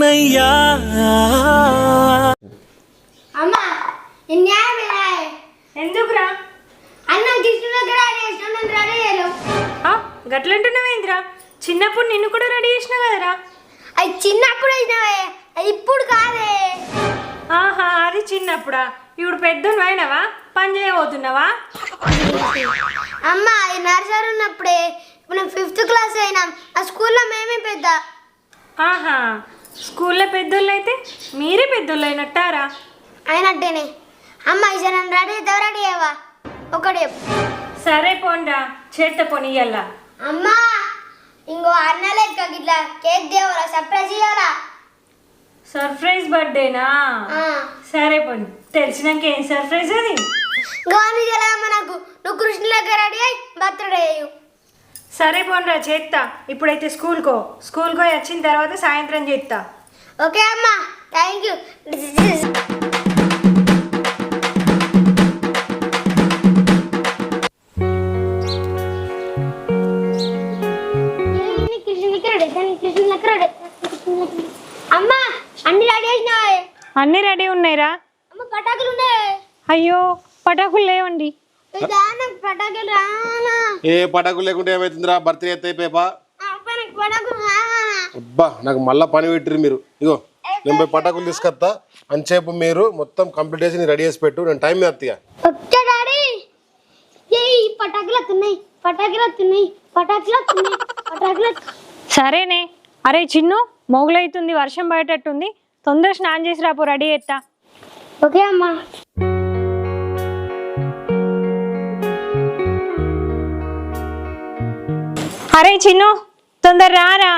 కన్నయ్యా అమ్మా ఎందుకురా? అన్నం గట్లంటున్నావేంద్రా? చిన్నప్పుడు నిన్ను కూడా రెడీ చేసిన కదరా? అది చిన్నప్పుడు వేసినవే అది ఇప్పుడు కాదే. ఆహా అది చిన్నప్పుడా? ఇప్పుడు పెద్దను అయినవా? పని చేయబోతున్నావా? అమ్మ అది నర్సరీ ఉన్నప్పుడే ఇప్పుడు నేను ఫిఫ్త్ క్లాస్ అయినాం. ఆ స్కూల్లో మేమే పెద్ద. ఆహా స్కూల్లో పెద్దోళ్ళు అయితే మీరే పెద్దోళ్ళు అయినట్టారా అయినట్టేనే. అమ్మ ఈసారి నన్ను రెడీ రెడీ అయ్యవా ఒకటి సరే పోండా చేత పొనియల్లా. అమ్మా ఇంకో అన్న లెక్క ఇట్లా కేక్ దేవరా సర్ప్రైజ్ ఇవ్వాలా సర్ప్రైజ్ బర్త్డేనా. సరే పోండి తెలిసినాక ఏం సర్ప్రైజ్ అది? గవర్నమెంట్ చేయాలమ్మ నాకు? నువ్వు కృష్ణ లెక్క రెడీ అయ్యి బర్త్డే అయ్యు సరే పోండ్రా చేస్తా ఇప్పుడైతే స్కూల్కో. స్కూల్కో వచ్చిన తర్వాత సాయంత్రం చేస్తా ఓకే అమ్మా థ్యాంక్ యూ అమ్మా అన్ని రెడీ అన్నీ రెడీ ఉన్నాయిరా. అమ్మ పటాకులు ఉన్నాయి? అయ్యో పటాకులు లేవండి. ఏ పటాకులు లేకుంటే ఏమైతుందిరా? బర్త్డే ఎత్తే పేపా అబ్బా నాకు మళ్ళా పని పెట్టిరు మీరు. ఇగో నేను పోయి పటాకులు తీసుకొస్తా అంచేపు మీరు మొత్తం కంప్లీట్ చేసి రెడీ చేసి పెట్టు. నేను టైం ఎత్తిగా వచ్చా డాడీ! ఏ పటాకులు వస్తున్నాయి పటాకులు వస్తున్నాయి పటాకులు వస్తున్నాయి పటాకులు వస్తున్నాయి. సరేనే. అరే చిన్ను మొగులైతుంది వర్షం పడేటట్టుంది. తొందర స్నానం చేసి రాపో రెడీ ఎత్తా ఓకే అమ్మా. అరే చిన్ను తొందర రారా?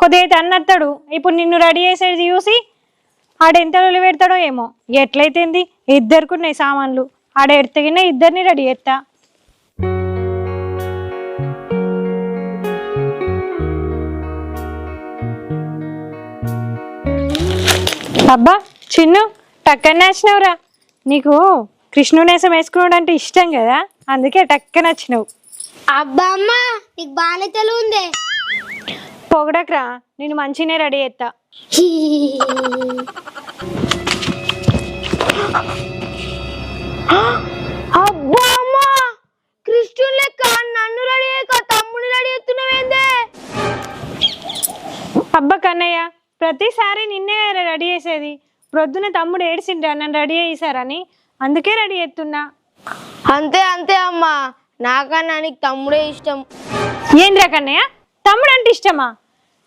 కొద్దిగా అన్నత్తాడు. ఇప్పుడు నిన్ను రెడీ చేసేది చూసి ఆడ ఎంత రోజులు పెడతాడో ఏమో. ఎట్లయితేంది? ఇద్దరికి ఉన్నాయి సామాన్లు. ఆడ ఎడతగిన ఇద్దరిని రెడీ చేస్తా. అబ్బా చిన్ను టక్కన నచ్చినవురా. నీకు కృష్ణునేసం వేసుకున్నాడు అంటే ఇష్టం కదా? అందుకే టక్కన నచ్చినావు. అబ్బా అమ్మ నీకు బాగానే తెలివి ఉంది పొగడకరా నేను మంచినే రెడీ చేస్తా అబ్బా అమ్మ కృష్ణుని లెక్క నన్ను రెడీ తమ్ముని రెడీ అబ్బా కన్నయ్య ప్రతిసారి నిన్నే రెడీ చేసేది. ప్రొద్దున తమ్ముడు ఏడిసిండ్రా నన్ను రెడీ చేశారని అందుకే రెడీ చేస్తున్నా. అంతే అంతే అమ్మా. నాకన్నా నీకు తమ్ముడే ఇష్టం. ఏంద్రా కన్నయ్య? తమ్ముడు అంటే ఇష్టమా?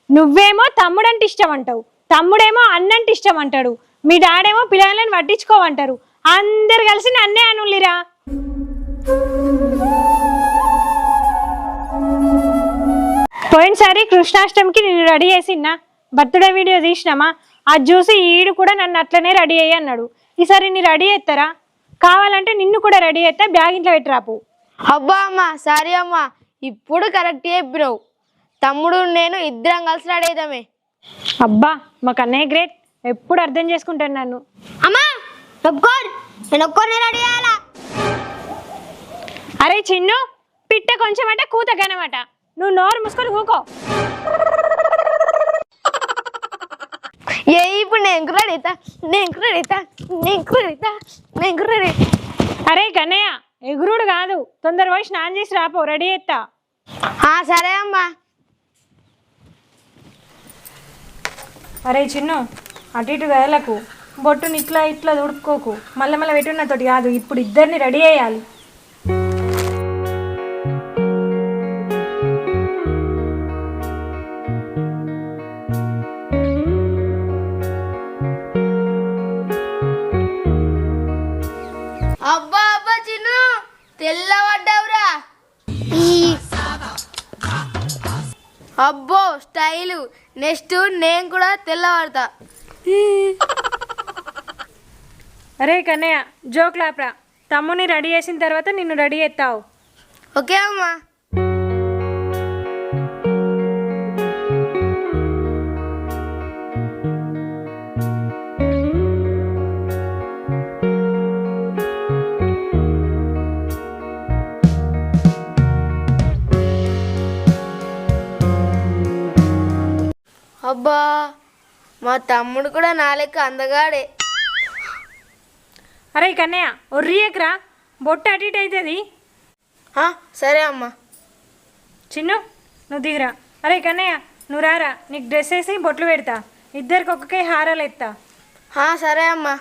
నువ్వేమో తమ్ముడు అంటే ఇష్టం అంటావు తమ్ముడేమో అన్నంటే ఇష్టం అంటాడు మీ డాడేమో పిల్లలను పట్టించుకోమంటారు అందరు కలిసి నన్నే అనులిరా పోయినసారి కృష్ణాష్టమికి నేను రెడీ చేసిన్నా. బర్త్డే వీడియో తీసినామా? అది చూసి ఈడు కూడా నన్ను అట్లనే రెడీ అయ్యి అన్నాడు. ఈసారి నీ రెడీ చేస్తారా? కావాలంటే నిన్ను కూడా రెడీ చేస్తా బ్యాగ్ ఇంట్లో పెట్టిరాపు అబ్బా అమ్మ సారీ అమ్మా ఇప్పుడు కరెక్ట్ చెప్పినావు. తమ్ముడు నేను ఇద్దరం కలిసి అవుతామే అబ్బా మా కన్నయ్య గ్రేట్ ఎప్పుడు అర్థం చేసుకుంటాను నన్ను. అమ్మా ఒప్పుకోరు నేను ఒక్కరిని రెడీ చేయాలా? అరే చిన్ను పిట్ట కొంచెం అంటే కూత గనమాట. నువ్వు నోరు మూసుకొని కూకో ఏ ఇప్పుడు నేను కూడా నేను కూడా నేను కూడా నేను కూడా అరే కన్నయ్య ఎగురుడు కాదు. తొందర పోయి స్నానం చేసి రాపో. రెడీ ఆ, సరే అమ్మా. అరే చిన్ను అటు ఇటు కదలకు బొట్టుని ఇట్లా ఇట్లా దుడుపుకోకు. మళ్ళీ మళ్ళీ పెట్టున్నతోటి కాదు ఇప్పుడు ఇద్దరిని రెడీ చేయాలి. తెల్లబడ్డావురా. అబ్బో స్టైలు. నెక్స్ట్ నేను కూడా తెల్లబడతా అరే కన్నయ్య జోక్ లాప్రా. తమ్ముని రెడీ చేసిన తర్వాత నిన్ను రెడీ ఎత్తావు ఓకే అమ్మా. మా తమ్ముడు కూడా నా లెక్క అందగాడే. అరే కన్నయ్య ఒర్రియకరా బొట్టు అటు ఇటు అవుతుంది ఆ, సరే అమ్మా. చిన్ను నువ్వు దిగురా. అరే కన్నయ్య నువ్వు రారా నీకు డ్రెస్ వేసి బొట్లు పెడతా. ఇద్దరికి ఒక్కకే హారాలు ఎత్తా. ఆ, సరే అమ్మా.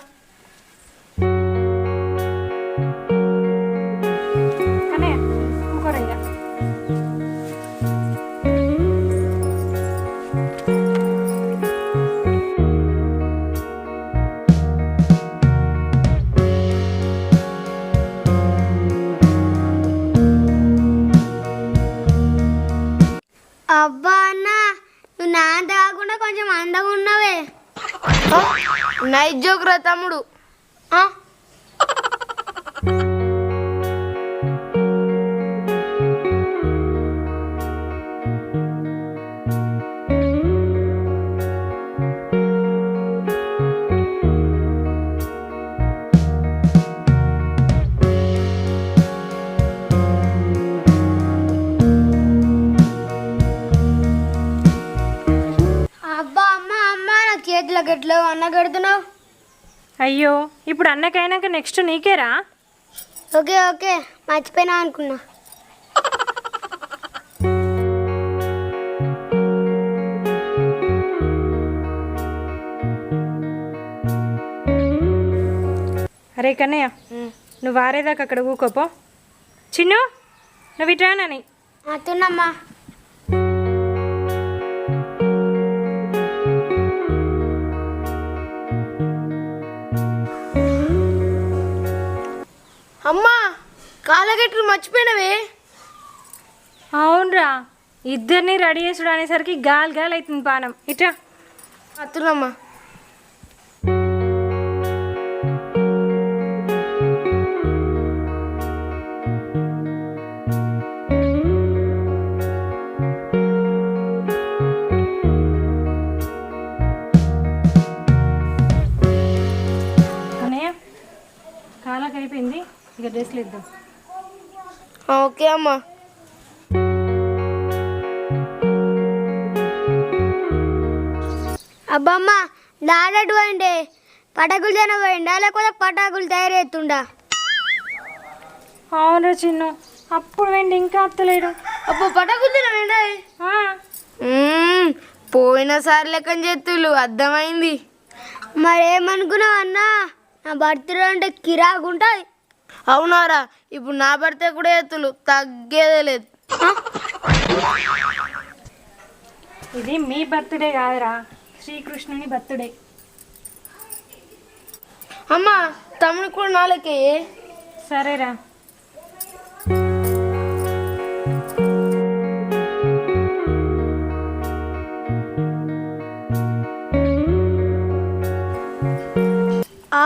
నైట్ తమ్ముడు. అబ్బా అమ్మ అమ్మ నా చేతిలో గెట్లో అన్న కడుతున్నావు? అయ్యో ఇప్పుడు అన్నకైనాక నెక్స్ట్ నీకేరా? ఓకే ఓకే మర్చిపోయినా అనుకున్నా. అరే కన్నయ్య నువ్వు వారేదాకా అక్కడ ఊకోపో. చిన్ను నువ్వు ఇట్రానని అతున్నమ్మా అమ్మా కాలగట్లు మర్చిపోయినవే. అవునరా ఇద్దరిని రెడీ చేసుడు అనేసరికి గాలి గాలి అవుతుంది పానం. ఇట్రా. అత్తునమ్మా డ్రెస్లు ఇద్దాం ఓకే అమ్మా. అబ్బమ్మ దాడటు పోయిండే పటాకులు తినబోయిండా? లేకపోతే పటాకులు తయారెత్తుండా అవునరా చిన్ను అప్పుడు వెండి ఇంకా అత్తలేడు. అప్పు పటకుతున్నానండి ఆ, పోయినసారి లెక్కని చేతులు అర్థమైంది. మరేమనుకున్నావు అన్నా నా బర్త్డే అంటే కిరాకుంటుంది అవునారా? ఇప్పుడు నా భర్త కూడా ఎత్తులు. తగ్గేదే లేదు. ఇది మీ బర్త్డే కాదురా. శ్రీకృష్ణుని బర్త్డే. అమ్మా తమ్ముడు కూడా నాలుకే? సరేరా.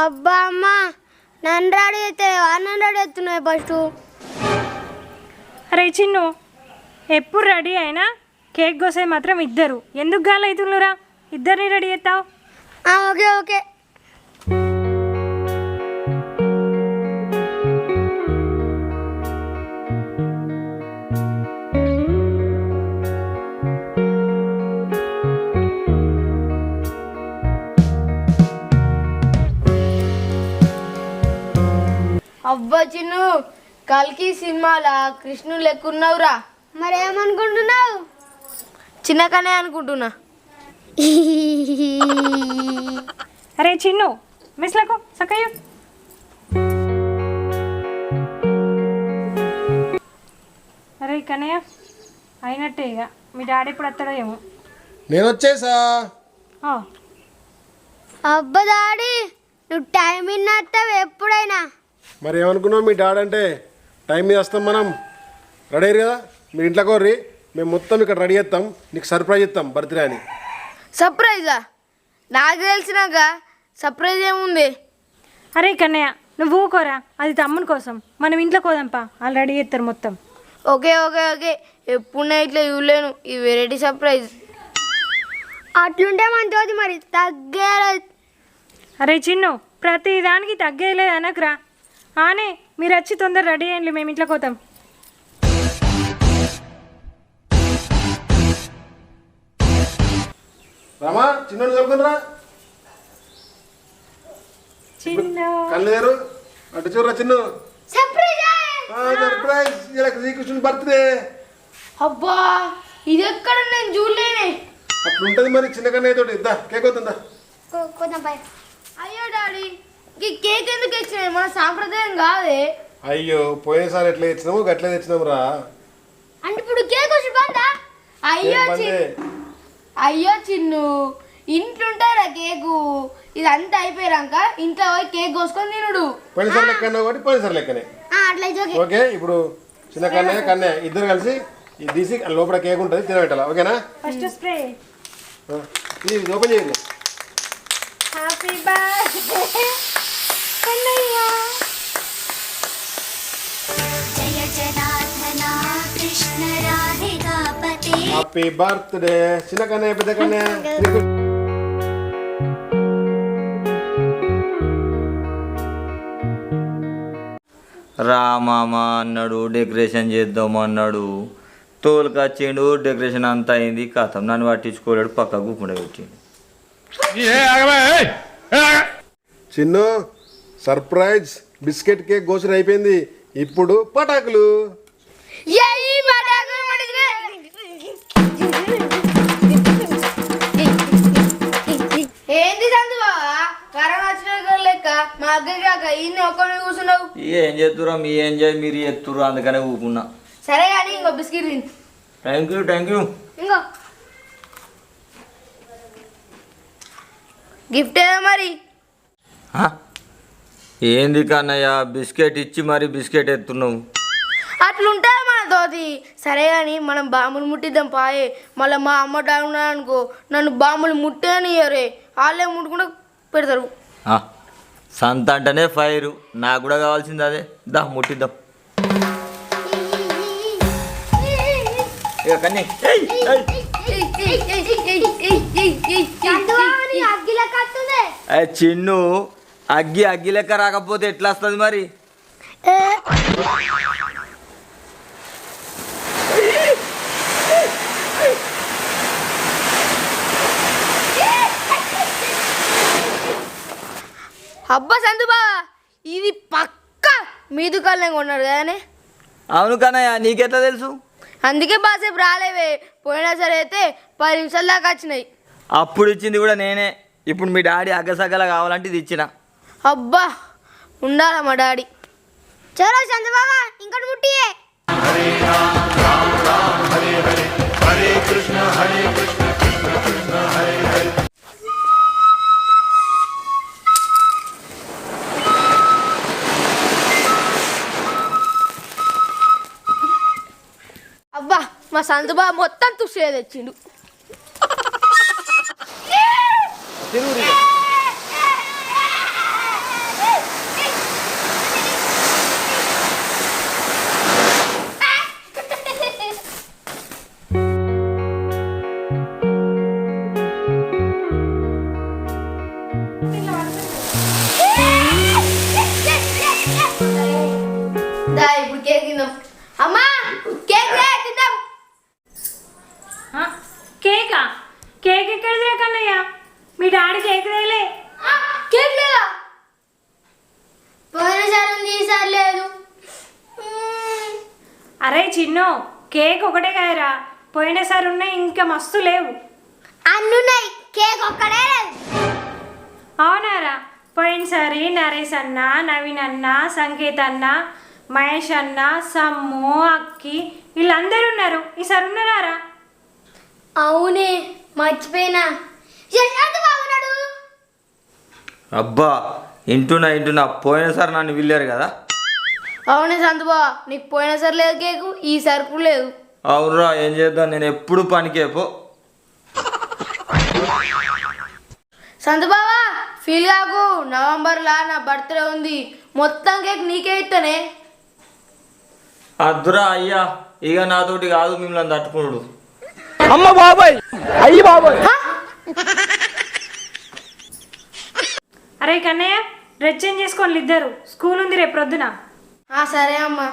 అబ్బా అమ్మ. నన్ను రెడీ అయితే అన్నం రెడీ అవుతున్నాయి ఫస్ట్ అరే చిన్ను ఎప్పుడు రెడీ అయినా కేక్ కోసే మాత్రం ఇద్దరు. ఎందుకు గాలి అవుతుండ్రురా ఇద్దరిని రెడీ చేస్తావు ఓకే ఓకే. అబ్బా చిన్ను కల్కి సినిమాలా కృష్ణుడు లెక్కున్నావురా. మరేమనుకుంటున్నావు? చిన్నకనే అనుకుంటున్నా. అరే చిన్ను మిస్లకు సక్కయ్య. అరే కన్నయ్య అయినట్టే ఇక. మీ డాడీ ఇప్పుడు వస్తాడో ఏమో. నేను వచ్చేసా? ఆ, అబ్బా దాడి నువ్వు టైం ఇన్నస్తావు ఎప్పుడైనా? మరి ఏమనుకున్నావు? మీ డాడ్ అంటే టైం మీద వస్తాం మనం. రెడీ అయ్యారు కదా? మీరు ఇంట్లో కోర్రి మేము మొత్తం ఇక్కడ రెడీ చేస్తాం. నీకు సర్ప్రైజ్ ఇస్తాం బర్త్డే అని. సర్ప్రైజా? నాకు తెలిసినాక సర్ప్రైజ్ ఏముంది? అరే కన్నయ్య నువ్వు ఊకోరా? అది తమ్ముని కోసం. మనం ఇంట్లో కోదంపా వాళ్ళు రెడీ చేస్తారు మొత్తం. Okay okay okay. ఎప్పుడు నేను ఇట్లా ఇవ్వలేను ఈ వెరైటీ సర్ప్రైజ్. అట్లుంటే మంచిది మరి. తగ్గేలేదు అరే చిన్ను ప్రతి దానికి తగ్గేయలేదు అనకురా. ఆనే మీరు వచ్చి తొందర రెడీ అయ్యండి మేము ఇంట్లో కోతాం రామా చిన్నోడు చదువుకునరా చిన్న. కళ్ళు లేరు అటు చూడరా చిన్ను? సర్ప్రైజ్ సర్ప్రైజ్ ఇలా శ్రీకృష్ణుని బర్త్డే అబ్బా ఇది ఎక్కడ నేను చూడలేనే. అట్లుంటది మరి చిన్న కన్నయ్య తోటి. ఇద్దా కేక్ అవుతుందా? అయ్యో డాడీ. ఈ కేక్ ఎందుకు ఇచ్చినాయి మన సాంప్రదాయం కాదే. అయ్యో పోయినసారి ఎట్లా తెచ్చినాము గట్లే తెచ్చినాము రా అంటే ఇప్పుడు కేక్ వచ్చి బందా? అయ్యో అయ్యో చిన్ను ఇంట్లో ఉంటారా కేకు. ఇదంతా అయిపోయాక ఇంట్లో పోయి కేక్ కోసుకొని తినుడు. పోయినసారి లెక్క అన్నావు కాబట్టి పోయినసారి లెక్కనే. అట్లయితే ఓకే ఓకే ఇప్పుడు చిన్న కన్నయ్య కన్నయ్య ఇద్దరు కలిసి ఇది తీసి లోపల కేక్ ఉంటుంది తినబెట్టాలా? ఓకేనా? First spray. ఇది ఓపెన్ చేయండి హ్యాపీ బర్త్డే. హ్యాపీ బర్త్డే చిన్న కన్నయ్య పెద్ద కన్నయ్య రామామ అన్నాడు డెకరేషన్ చేద్దాం అన్నాడు. తోలుకొచ్చిండు డెకరేషన్ అంతా అయింది. కథం నన్ను పట్టించుకోలేడు పక్క గుకుండా పెట్టిండు చిన్ను సర్ప్రైజ్ బిస్కెట్ కేక్ గోసరి అయిపోయింది. ఇప్పుడు పటాకులు. కూర్చున్నావు. ఏం చేస్తురా మీ ఎంజాయ్ మీరు చేస్తుర్రు అందుకనే ఊకున్నా సరే కానీ ఇంకో బిస్కెట్ తిను. థ్యాంక్ యూ థ్యాంక్ యూ ఇంకో. గిఫ్ట్ ఏదో మరి? ఏంది కన్నయ్య బిస్కెట్ ఇచ్చి మరి బిస్కెట్ ఎత్తున్నావు? అట్లుంటుంది మన తోటి? సరే కానీ మనం బాంబులు ముట్టిద్దాం పాయే. మళ్ళీ మా అమ్మ డాక్టర్ అనుకో నన్ను బాంబులు ముట్టేనియరే. వాళ్ళే ముట్టుకుంటూ పెడతారు. ఆ, సంత అంటేనే ఫైరు నాకు కూడా కావాల్సింది అదే. దా ముట్టిద్దాం. ఇక కన్నీ. చిన్ను అగ్గి అగ్గి లెక్క రాకపోతే ఎట్లా వస్తుంది మరి అబ్బా సందుబా ఇది పక్క మీదు కళ్ళం కొన్నాడు కదనే. అవును కన్నయ్య నీకెట్లా తెలుసు? అందుకే బాసేపు రాలేవే పోయినా సరే అయితే పది నిమిషాల దాకా వచ్చినాయి. అప్పుడు ఇచ్చింది కూడా నేనే. ఇప్పుడు మీ డాడీ అగ్గసగ్గల కావాలంటే ఇది ఇచ్చిన. అబ్బా ఉండాలా మా డాడీ. చలో చంద్రబాబా ఇంకోటి ముట్టియే అబ్బా మా సందుబా మొత్తం తుసే తెచ్చిండు. అన్నున్నాయి కేక్ ఒక్కడే లేదు. అవునారా? పోయినసారి నరేష్ అన్న నవీన్ అన్న సంకేత్ అన్న మహేష్ అన్న సమ్ము అక్కి వీళ్ళందరూ ఉన్నారు. ఈసారి ఉన్నారా అవునే మర్చిపోయినా. అబ్బా ఇంటున్నా ఇంటున్నా పోయినసారి నన్ను వెళ్ళారు కదా? అవునే సంతుబా నీకు పోయిన సారి లేదు కేకు ఈ సరుకు లేదు. అవునురా ఏం చేద్దాం? నేను ఎప్పుడు పనికే పో. సంతుబావా ఫీల్ కాకు. నవంబర్లా నా బర్త్డే ఉంది. మొత్తం కేక్ నీకే ఇస్తానే అద్దురా అయ్యా ఇక నాతోటి కాదు మిమ్మల్ని తట్టుకున్నాడు అరే కన్నయ్య డ్రెస్ చేంజ్ చేసుకోవాలి ఇద్దరు. స్కూల్ ఉంది రేపు ప్రొద్దున. ఆ, సరే అమ్మా.